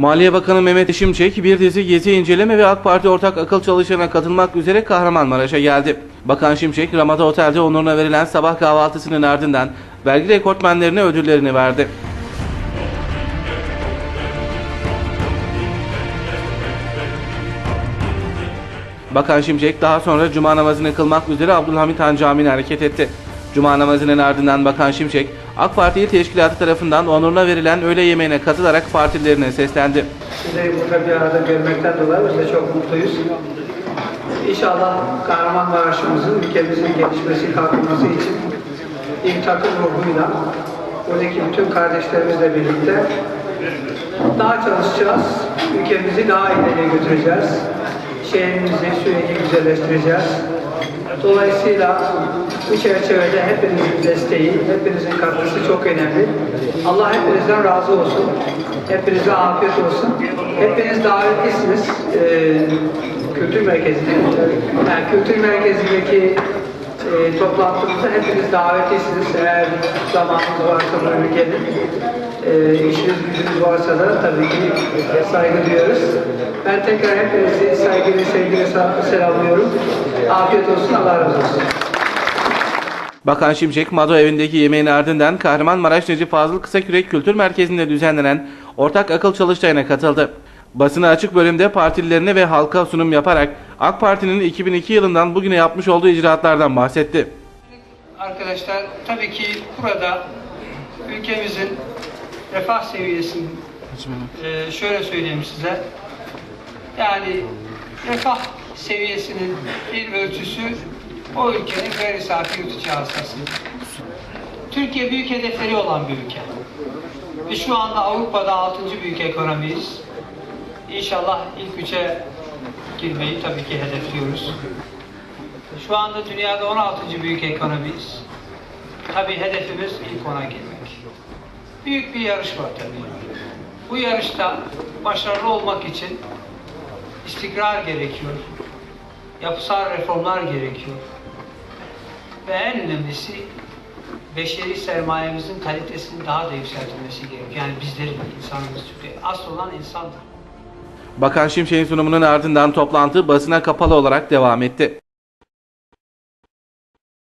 Maliye Bakanı Mehmet Şimşek bir dizi gezi inceleme ve AK Parti ortak akıl çalışlarına katılmak üzere Kahramanmaraş'a geldi. Bakan Şimşek Ramada Otel'de onuruna verilen sabah kahvaltısının ardından vergi rekortmenlerine ödüllerini verdi. Bakan Şimşek daha sonra cuma namazını kılmak üzere Abdülhamit Han Camii'ne hareket etti. Cuma namazının ardından Bakan Şimşek, AK Parti İl Teşkilatı tarafından onuruna verilen öğle yemeğine katılarak partilerine seslendi. Sizleri burada bir arada görmekten dolayı biz de çok mutluyuz. İnşallah Kahramanmaraş'ımızın, ülkemizin gelişmesi, kalkınması için ilk takım ruhuyla buradaki bütün kardeşlerimizle birlikte daha çalışacağız. Ülkemizi daha ileriye götüreceğiz. Şehrimizi sürekli güzelleştireceğiz. Dolayısıyla bu çerçevede hepinizin desteği, hepinizin katkısı çok önemli. Allah hepinizden razı olsun. Hepinize afiyet olsun. Hepiniz davetlisiniz. Ee, kültür merkezinde. Yani kültür merkezindeki e, toplantımıza hepiniz davetlisiniz. Eğer zamanınız varsa böyle gelin. E, işiniz gücünüz varsa da tabii ki saygı duyuyoruz. Ben tekrar hepinizi saygıyla, sevgiyle selamlıyorum. Afiyet olsun, Allah razı olsun. Bakan Şimşek, Mado evindeki yemeğin ardından Kahramanmaraş Necip Fazıl Kısakürek Kültür Merkezi'nde düzenlenen ortak akıl çalıştayına katıldı. Basına açık bölümde partililerine ve halka sunum yaparak AK Parti'nin 2002 yılından bugüne yapmış olduğu icraatlardan bahsetti. Arkadaşlar tabii ki burada ülkemizin refah seviyesini e, şöyle söyleyeyim size. Yani refah seviyesinin bir ölçüsü o ülkenin gayri safi yurt içi hasılası. Türkiye büyük hedefleri olan bir ülke. Ve şu anda Avrupa'da 6. büyük ekonomiyiz. İnşallah ilk üçe girmeyi tabii ki hedefliyoruz. Şu anda dünyada 16. büyük ekonomiyiz. Tabii hedefimiz ilk ona girmek. Büyük bir yarış var tabii. Bu yarışta başarılı olmak için istikrar gerekiyor. Yapısal reformlar gerekiyor. Ve en önemlisi beşeri sermayemizin kalitesinin daha da yükseltilmesi gerekiyor. Yani bizlerin, insanımız Türkiye. Asıl olan insandır. Bakan Şimşek'in sunumunun ardından toplantı basına kapalı olarak devam etti.